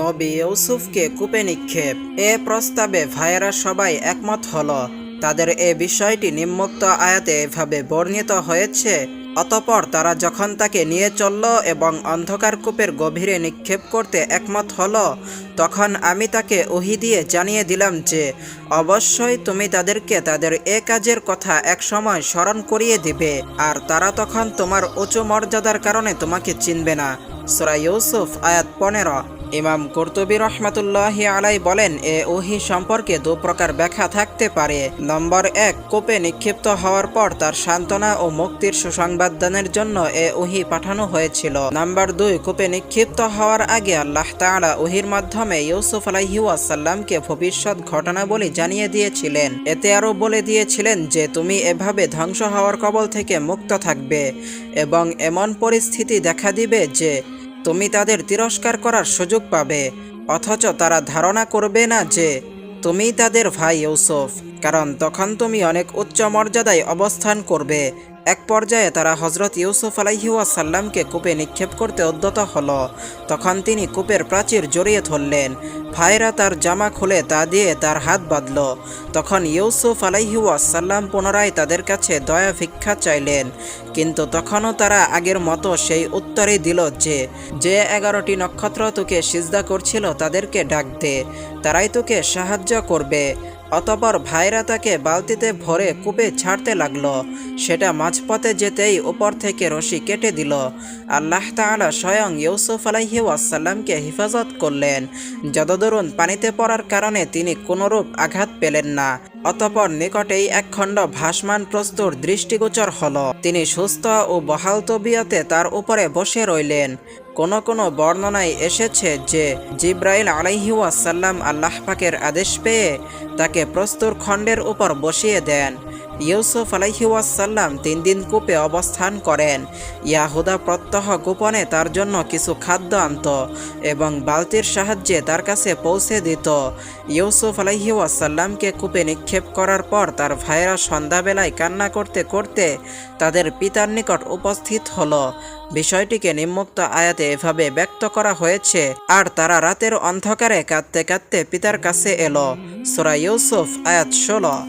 নবী ইউসুফকে কূপে নিক্ষেপ। এ প্রস্তাবে ভাইয়েরা সবাই একমত হল। তাদের এ বিষয়টি নিম্মুক্ত আয়াতে এভাবে বর্ণিত হয়েছে, অতপর তারা যখন তাকে নিয়ে চলল এবং অন্ধকার কূপের গভীরে নিক্ষেপ করতে একমত হল, তখন আমি তাকে ওহি দিয়ে জানিয়ে দিলাম যে, অবশ্যই তুমি তাদেরকে তাদের এ কাজের কথা এক সময় স্মরণ করিয়ে দিবে, আর তারা তখন তোমার উঁচু মর্যাদার কারণে তোমাকে চিনবে না। সুরা ইউসুফ, আয়াত পনেরো। ইমাম কর্তুবী রহমাতুল্লাহ আলাই বলেন, এ ওহি সম্পর্কে দু প্রকার ব্যাখ্যা থাকতে পারে। নম্বর এক, কোপে নিক্ষিপ্ত হওয়ার পর তার সান্ত্বনা ও মুক্তির সুসংবাদ দানের জন্য এ ওহি পাঠানো হয়েছিল। নাম্বার দুই, কোপে নিক্ষিপ্ত হওয়ার আগে আল্লাহ তাআলা ওহির মাধ্যমে ইউসুফ আলাইহিউসাল্লামকে ভবিষ্যৎ ঘটনাবলী জানিয়ে দিয়েছিলেন। এতে আরও বলে দিয়েছিলেন যে, তুমি এভাবে ধ্বংস হওয়ার কবল থেকে মুক্ত থাকবে এবং এমন পরিস্থিতি দেখা দিবে যে তুমি তাদের তিরস্কার করার সুযোগ পাবে, অথচ তারা ধারণা করবে না যে তুমি তাদের ভাই ইউসুফ, কারণ তখন তুমি অনেক উচ্চ মর্যাদায় অবস্থান করবে এক পর্যায়ে তারা হজরত ইউসুফ আলাইহিউসাল্লামকে কূপে নিক্ষেপ করতে উদ্যত হল। তখন তিনি কূপের প্রাচীর জড়িয়ে ধরলেন। ভাইরা তার জামা খুলে তা দিয়ে তার হাত বাঁধল। তখন ইউসুফ আলাইহিউসাল্লাম পুনরায় তাদের কাছে দয়া ভিক্ষা চাইলেন। কিন্তু তখনও তারা আগের মতো সেই উত্তরই দিল যে যে এগারোটি নক্ষত্র তোকে সিজদা করছিল তাদেরকে ডাক দে। তারাই তোকে সাহায্য করবে। অতপর ভাইরা তাকে বালতিতে ভরে কূপে ছাড়তে লাগল। সেটা মাঝপথে যেতেই ওপর থেকে রশি কেটে দিল। আল্লাহ তালা স্বয়ং ইউসুফ আলাইহি ওয়াসাল্লামকে হেফাজত করলেন। যতদরুন পানিতে পড়ার কারণে তিনি কোনোরূপ আঘাত পেলেন না। অতপর নিকটেই একখণ্ড ভাসমান প্রস্তুর দৃষ্টিগোচর হল। তিনি সুস্থ ও বহাল তবিয়তে তার উপরে বসে রইলেন। কোন কোন বর্ণনায় এসেছে যে, জিব্রাইল আলাইহিউসাল্লাম আল্লাহ পাকের আদেশ পেয়ে তাকে প্রস্তুর খণ্ডের উপর বসিয়ে দেন। ইউসুফ আলাইহিউসাল্লাম তিন দিন কূপে অবস্থান করেন। ইয়াহুদা প্রত্যহ গোপনে তার জন্য কিছু খাদ্য আনত এবং বালতির সাহায্যে তার কাছে পৌঁছে দিত। ইউসুফ আলাইহিউসাল্লামকে কূপে নিক্ষেপ করার পর তার ভাইয়েরা সন্ধ্যাবেলায় কান্না করতে করতে তাদের পিতার নিকট উপস্থিত হলো। বিষয়টিকে নিম্মুক্ত আয়াতে এভাবে ব্যক্ত করা হয়েছে, আর তারা রাতের অন্ধকারে কাঁদতে কাঁদতে পিতার কাছে এলো। সোরা ইউসুফ, আয়াত ষোলো।